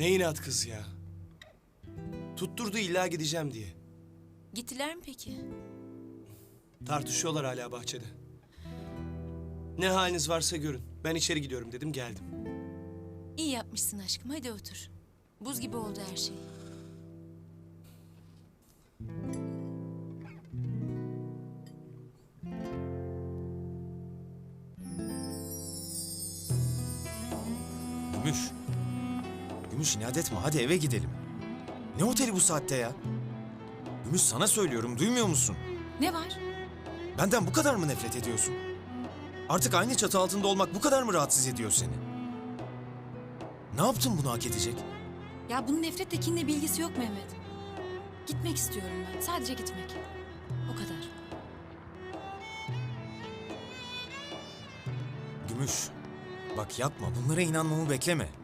Ne inat kız ya. Tutturdu illa gideceğim diye. Gittiler mi peki? Tartışıyorlar hala bahçede. Ne haliniz varsa görün. Ben içeri gidiyorum dedim geldim. İyi yapmışsın aşkım hadi otur. Buz gibi oldu her şey. Gümüş. Gümüş inat etme hadi eve gidelim. Ne oteli bu saatte ya? Gümüş sana söylüyorum duymuyor musun? Ne var? Benden bu kadar mı nefret ediyorsun? Artık aynı çatı altında olmak bu kadar mı rahatsız ediyor seni? Ne yaptın bunu hak edecek? Ya bunun nefretle kinle bilgisi yok Mehmet. Gitmek istiyorum ben. Sadece gitmek. O kadar. Gümüş. Bak yapma bunlara inanmamı bekleme.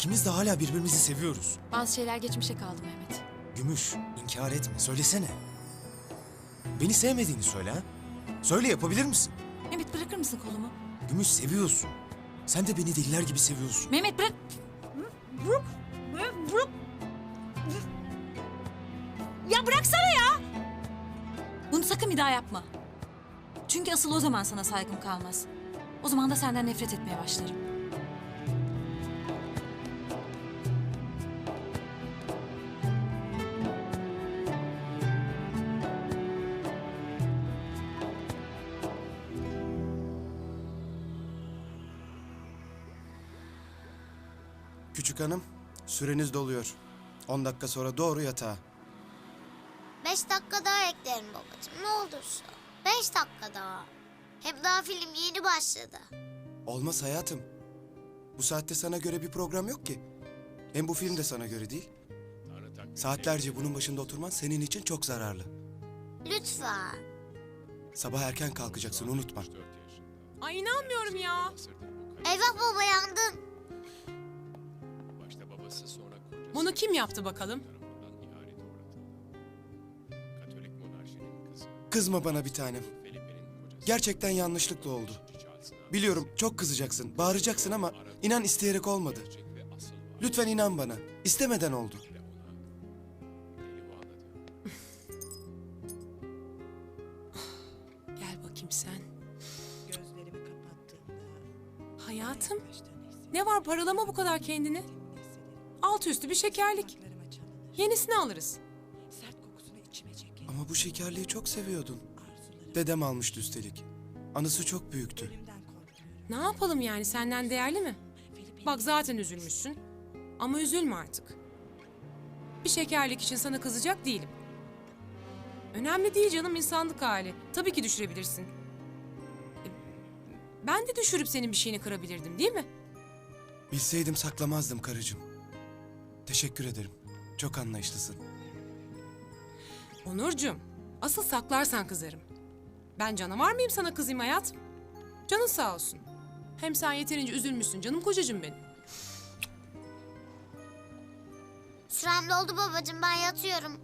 İkimiz de hala birbirimizi seviyoruz. Bazı şeyler geçmişe kaldı Mehmet. Gümüş, inkar etme. Söylesene. Beni sevmediğini söyle ha. Söyle yapabilir misin? Mehmet bırakır mısın kolumu? Gümüş seviyorsun. Sen de beni deliler gibi seviyorsun. Mehmet bırak. Bırak. Bırak. Bırak. Ya bıraksana ya. Bunu sakın bir daha yapma. Çünkü asıl o zaman sana saygım kalmaz. O zaman da senden nefret etmeye başlarım. Küçük hanım, süreniz doluyor. 10 dakika sonra doğru yatağa. Beş dakika daha eklerim babacığım ne olursa. Beş dakika daha. Hem daha film yeni başladı. Olmaz hayatım. Bu saatte sana göre bir program yok ki. Hem bu film de sana göre değil. Saatlerce bunun başında oturman senin için çok zararlı. Lütfen. Sabah erken kalkacaksın unutma. Ay inanmıyorum ya. Eyvah baba yandın. Babası sonra kocası Bunu kim yaptı bakalım? tarafından ihanete uğradı. Katolik monarşinin kızı Kızma bana bir tanem. Felipe'nin kocası Gerçekten yanlışlıkla oldu. Charles'ın Biliyorum çok kızacaksın, bağıracaksın ama inan isteyerek olmadı. gerçek ve asıl var Lütfen inan bana. İstemeden oldu. ve ona deli bağladı. Gel bakayım sen. Gözlerimi kapattığımda Hayatım. Ne var paralama bu kadar kendini? Alt üstü bir şekerlik. Yenisini alırız. Sert kokusunu içime çeker. Ama bu şekerliği çok seviyordun. Dedem almıştı üstelik. Anısı çok büyüktü. Ne yapalım yani senden değerli mi? Bak zaten üzülmüşsün. Ama üzülme artık. Bir şekerlik için sana kızacak değilim. Önemli değil canım insanlık hali. Tabii ki düşürebilirsin. E, Ben de düşürüp senin bir şeyini kırabilirdim değil mi? Bilseydim saklamazdım karıcığım. Teşekkür ederim. Çok anlayışlısın. Onurcuğum, asıl saklarsan kızarım. Ben canavar mıyım sana kızayım hayatım? Canın sağ olsun. Hem sen yeterince üzülmüşsün canım kocacığım benim. Sürem doldu babacığım ben yatıyorum.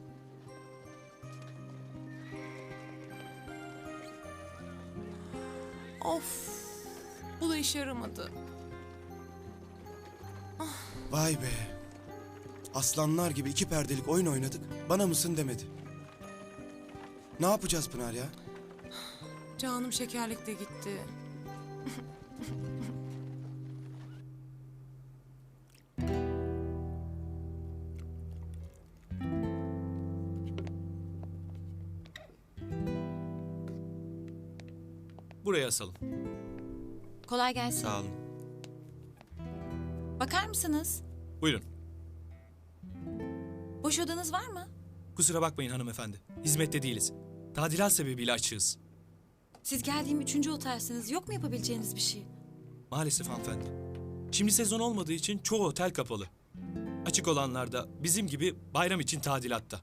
Of, bu da işe yaramadı. Vay be. Aslanlar gibi iki perdelik oyun oynadık. Bana mısın demedi. Ne yapacağız Pınar ya? Canım şekerlik de gitti. Buraya asalım. Kolay gelsin. Sağ olun. Bakar mısınız? Buyurun. Boş odanız var mı? Kusura bakmayın hanımefendi. Hizmette değiliz. Tadilat sebebiyle açığız. Siz geldiğim üçüncü otelsiniz. Yok mu yapabileceğiniz bir şey? Maalesef hanımefendi. Şimdi sezon olmadığı için çoğu otel kapalı. Açık olanlar da bizim gibi bayram için tadilatta.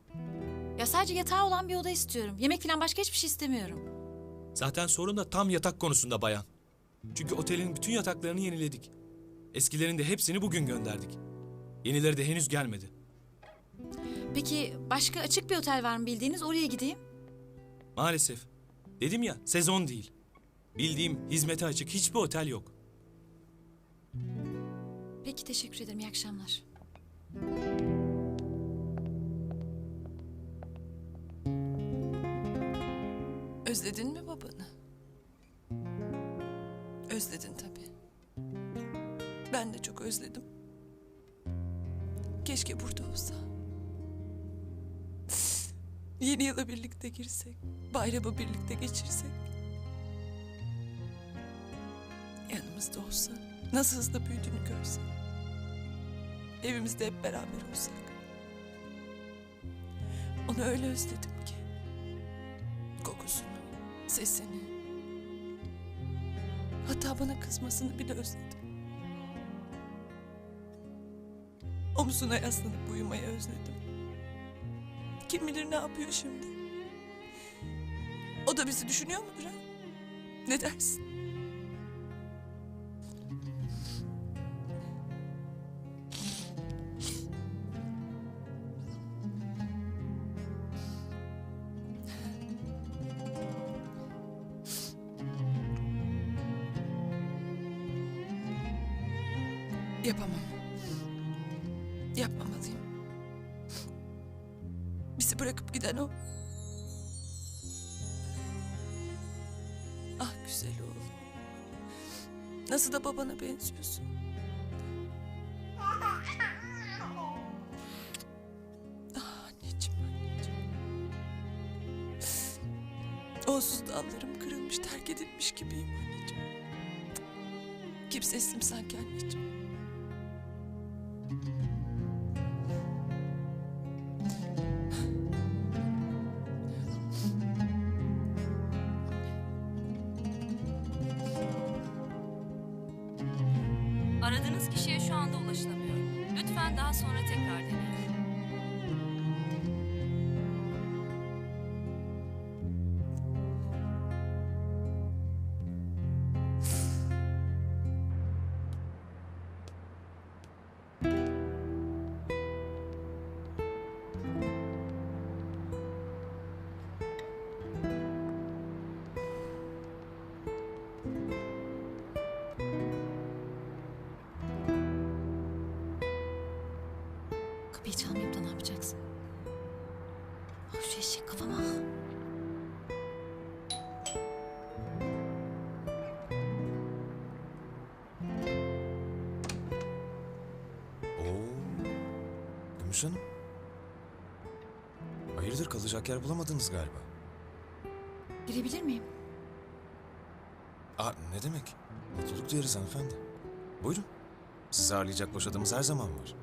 Ya sadece yatağı olan bir oda istiyorum. Yemek falan başka hiçbir şey istemiyorum. Zaten sorun da tam yatak konusunda bayan. Çünkü otelin bütün yataklarını yeniledik. Eskilerin de hepsini bugün gönderdik. Yenileri de henüz gelmedi. Peki başka açık bir otel var mı bildiğiniz? Oraya gideyim. Maalesef. Dedim ya sezon değil. Bildiğim hizmete açık hiçbir otel yok. Peki teşekkür ederim. İyi akşamlar. Özledin mi babanı? Özledin tabii. Ben de çok özledim. Keşke burada olsa. Yeni yıla birlikte girsek, bayramı birlikte geçirsek. Yanımızda olsa, nasıl hızlı büyüdüğünü görsek. Evimizde hep beraber olsak. Onu öyle özledim ki. Kokusunu, sesini. Hatta bana kızmasını bile özledim. Omzuna yaslanıp uyumayı özledim. Kim bilir ne yapıyor şimdi? O da bizi düşünüyor mudur ha? Ne dersin? Yapamam. Bırakıp giden o. Ah güzel oğlum. Nasıl da babana benziyorsun. Ah anneciğim anneciğim. Onsuz dallarım kırılmış terk edilmiş gibiyim anneciğim. Kimsesizim sanki anneciğim. Aradığınız kişiye şu anda ulaşılamıyor. Lütfen daha sonra tekrar deneyin. Kapıyı çalmayıp da ne yapacaksın? Ah şu eşek kafama. Oo. Gümüş Hanım. Hayırdır kalacak yer bulamadınız galiba. Girebilir miyim? Aa ne demek? Mutluluk duyarız hanımefendi. Buyurun. Sizi ağırlayacak boş adamız her zaman var.